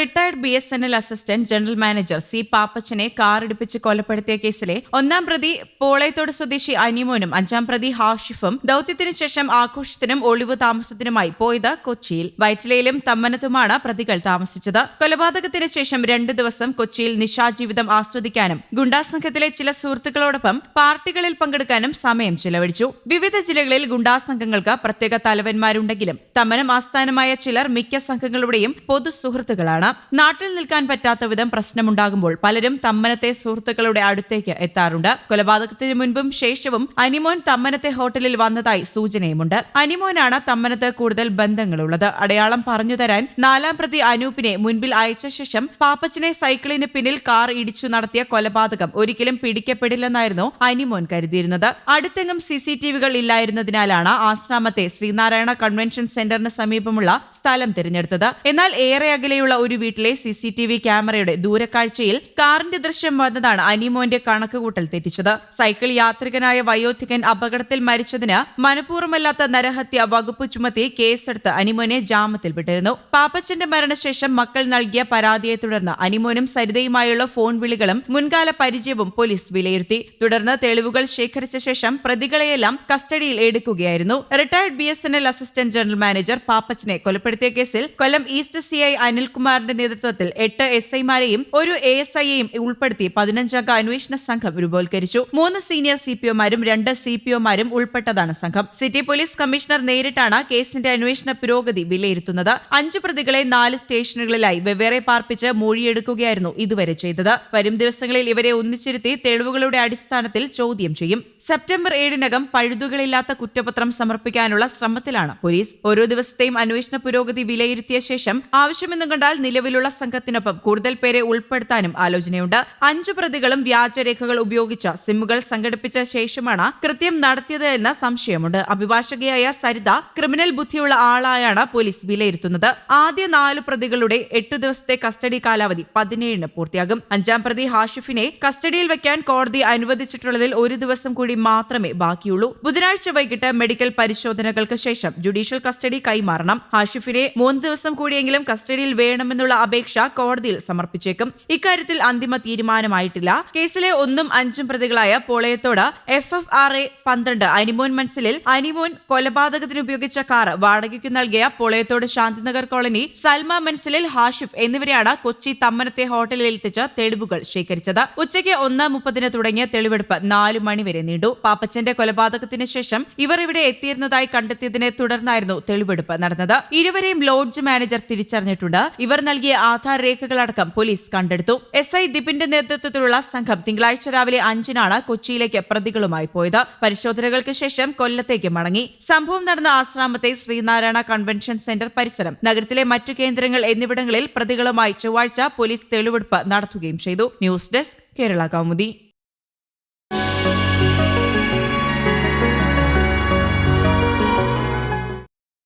Retired B S N L assistant general manager C പാപ്പച്ചനെ കാറിടിപ്പിച്ച് കൊലപ്പെടുത്തിയ കേസിലെ ഒന്നാം പ്രതി പോളയത്തോട് സ്വദേശി അനിമോനും അഞ്ചാം പ്രതി ഹാഷിഫും ദൌത്യത്തിനു ശേഷം ആഘോഷത്തിനും ഒളിവു താമസത്തിനുമായി പോയത് കൊച്ചിയിൽ. വയറ്റിലയിലും തമ്മനത്തുമാണ് പ്രതികൾ താമസിച്ചത്. കൊലപാതകത്തിന് ശേഷം രണ്ടു ദിവസം കൊച്ചിയിൽ നിശാജീവിതം ആസ്വദിക്കാനും ഗുണ്ടാസംഘത്തിലെ ചില സുഹൃത്തുക്കളോടൊപ്പം പാർട്ടികളിൽ പങ്കെടുക്കാനും സമയം ചിലവഴിച്ചു. വിവിധ ജില്ലകളിൽ ഗുണ്ടാസംഘങ്ങൾക്ക് പ്രത്യേക തലവന്മാരുണ്ടെങ്കിലും തമ്മനം ആസ്ഥാനമായ ചിലർ മിക്ക സംഘങ്ങളുടെയും പൊതു സുഹൃത്തുക്കളാണ്. നാട്ടിൽ നിൽക്കാൻ പറ്റാത്ത വിധം പ്രശ്നമുണ്ടാകുമ്പോൾ പലരും തമ്മനത്തെ സുഹൃത്തുക്കളുടെ അടുത്തേക്ക് എത്താറുണ്ട്. കൊലപാതകത്തിന് മുൻപും ശേഷവും അനിമോൻ തമ്മനത്തെ ഹോട്ടലിൽ വന്നതായി സൂചനയുമുണ്ട്. അനിമോനാണ് തമ്മനത്ത് കൂടുതൽ ബന്ധങ്ങളുള്ളത്. അടയാളം പറഞ്ഞു തരാൻ നാലാം പ്രതി അനൂപിനെ മുൻപിൽ അയച്ച ശേഷം പാപ്പച്ചനെ സൈക്കിളിന് പിന്നിൽ കാർ ഇടിച്ചു നടത്തിയ കൊലപാതകം ഒരിക്കലും പിടിക്കപ്പെടില്ലെന്നായിരുന്നു അനിമോൻ കരുതിയിരുന്നത്. അടുത്തെങ്ങും സിസിടിവികൾ ഇല്ലായിരുന്നതിനാലാണ് ആശ്രാമത്തെ ശ്രീനാരായണ കൺവെൻഷൻ സെന്ററിന് സമീപമുള്ള സ്ഥലം തിരഞ്ഞെടുത്തത്. എന്നാൽ ഏറെ അകലെയുള്ള ഒരു വീട്ടിലെ സി സി ടി വി ക്യാമറയുടെ ദൂരക്കാഴ്ചയിൽ കാറിന്റെ ദൃശ്യം വന്നതാണ് അനിമോന്റെ കണക്കുകൂട്ടൽ തെറ്റിച്ചത്. സൈക്കിൾ യാത്രികനായ വയോധികൻ അപകടത്തിൽ മരിച്ചതിന് മനഃപൂർവമല്ലാത്ത നരഹത്യ വകുപ്പ് ചുമത്തി കേസെടുത്ത് അനിമോനെ ജാമ്യത്തിൽ വിട്ടിരുന്നു. പാപ്പച്ചന്റെ മരണശേഷം മക്കൾ നൽകിയ പരാതിയെ തുടർന്ന് അനിമോനും സരിതയുമായുള്ള ഫോൺ വിളികളും മുൻകാല പരിചയവും പോലീസ് വിലയിരുത്തി. തുടർന്ന് തെളിവുകൾ ശേഖരിച്ച ശേഷം പ്രതികളെയെല്ലാം കസ്റ്റഡിയിൽ എടുക്കുകയായിരുന്നു. Retired B assistant general manager പാപ്പച്ചനെ കൊലപ്പെടുത്തിയ കേസിൽ കൊല്ലം ഈസ്റ്റ് സി ഐ അനിൽകുമാറിന്റെ നേതൃത്വത്തിൽ എട്ട് എസ് ഐമാരെയും ഒരു എ എസ് ഐയെയും ഉൾപ്പെടുത്തി പതിനഞ്ചംഗ അന്വേഷണ സംഘം രൂപവൽക്കരിച്ചു. മൂന്ന് സീനിയർ സി പി ഒമാരും രണ്ട് സി പി ഒമാരും ഉൾപ്പെട്ടതാണ് സംഘം. സിറ്റി പോലീസ് കമ്മീഷണർ നേരിട്ടാണ് കേസിന്റെ അന്വേഷണ പുരോഗതി വിലയിരുത്തുന്നത്. അഞ്ചു പ്രതികളെ നാല് സ്റ്റേഷനുകളിലായി വെവ്വേറെ പാർപ്പിച്ച് മൊഴിയെടുക്കുകയായിരുന്നു ഇതുവരെ ചെയ്തത്. വരും ദിവസങ്ങളിൽ ഇവരെ ഒന്നിച്ചിരുത്തി തെളിവുകളുടെ അടിസ്ഥാനത്തിൽ ചോദ്യം ചെയ്യും. സെപ്റ്റംബർ ഏഴിനകം പഴുതുകളില്ലാത്ത കുറ്റപത്രം സമർപ്പിക്കാനുള്ള ശ്രമത്തിലാണ് പോലീസ്. ഓരോ ദിവസത്തെയും അന്വേഷണ പുരോഗതി വിലയിരുത്തിയ ശേഷം ആവശ്യമെന്നും കണ്ടാൽ നിലവിലുള്ള സംഘത്തിനൊപ്പം കൂടുതൽ പേരെ ഉൾപ്പെടുത്താനും ആലോചനയുണ്ട്. അഞ്ചു പ്രതികളും വ്യാജരേഖകൾ ഉപയോഗിച്ച സിമ്മുകൾ സംഘടിപ്പിച്ച ശേഷമാണ് കൃത്യം നടത്തിയത് എന്ന സംശയമുണ്ട്. അഭിഭാഷകയായ സരിത ക്രിമിനൽ ബുദ്ധിയുള്ള ആളായാണ് പോലീസ് വിലയിരുത്തുന്നത്. ആദ്യ നാല് പ്രതികളുടെ എട്ടു ദിവസത്തെ കസ്റ്റഡി കാലാവധി പതിനേഴിന് പൂർത്തിയാകും. അഞ്ചാം പ്രതി ഹാഷിഫിനെ കസ്റ്റഡിയിൽ വെക്കാൻ കോടതി അനുവദിച്ചിട്ടുള്ളതിൽ ഒരു ദിവസം കൂടി മാത്രമേ ബാക്കിയുള്ളൂ. ബുധനാഴ്ച വൈകിട്ട് മെഡിക്കൽ പരിശോധനകൾക്ക് ശേഷം ജുഡീഷ്യൽ കസ്റ്റഡി കൈമാറണം. ഹാഷിഫിനെ മൂന്ന് ദിവസം കൂടിയെങ്കിലും കസ്റ്റഡിയിൽ വേണമെന്നുള്ള അപേക്ഷ കോടതിയിൽ സമർപ്പിച്ചേക്കും. ഇക്കാര്യത്തിൽ അന്തിമ തീരുമാനമായിട്ടില്ല. കേസിലെ ഒന്നും അഞ്ചും പ്രതികളായ Polayathode F F R A പന്ത്രണ്ട് അനിമോൻ മൻസിലിൽ അനിമോൻ കൊലപാതകത്തിന് ഉപയോഗിച്ച കാർ വാടകയ്ക്ക് നൽകിയ പോളയത്തോട് ശാന്തിനഗർ കോളനി സൽമ മൻസിലിൽ ഹാഷിഫ് എന്നിവരെയാണ് കൊച്ചി തമ്മനത്തെ ഹോട്ടലിൽ എത്തിച്ച് തെളിവുകൾ ശേഖരിച്ചത്. ഉച്ചയ്ക്ക് ഒന്ന് മുപ്പതിന് തുടങ്ങിയ തെളിവെടുപ്പ് നാല് മണിവരെ നീണ്ടു. പാപ്പച്ചന്റെ കൊലപാതകത്തിന് ശേഷം ഇവർ ഇവിടെ എത്തിയിരുന്നതായി കണ്ടെത്തിയതിനെ തുടർന്നായിരുന്നു തെളിവെടുപ്പ് നടന്നത്. ഇരുവരെയും ലോഡ്ജ് മാനേജർ തിരിച്ചറിഞ്ഞിട്ടുണ്ട്. ഇവർ നൽകിയ ആധാർ രേഖകളടക്കം പോലീസ് കണ്ടെടുത്തു. എസ് ഐ ദിപിന്റെ നേതൃത്വത്തിലുള്ള സംഘം തിങ്കളാഴ്ച രാവിലെ അഞ്ചിനാണ് കൊച്ചിയിലേക്ക് പ്രതികളുമായി പോയത്. പരിശോധനകൾക്ക് ശേഷം കൊല്ലത്തേക്ക് മടങ്ങി. സംഭവം നടന്ന ആശ്രാമത്തെ ശ്രീനാരായണ കൺവെൻഷൻ സെന്റർ പരിസരം നഗരത്തിലെ മറ്റു കേന്ദ്രങ്ങൾ എന്നിവിടങ്ങളിൽ പ്രതികളുമായി ചൊവ്വാഴ്ച പോലീസ് തെളിവെടുപ്പ് നടത്തുകയും ചെയ്തു. News desk Kerala Kaumudi.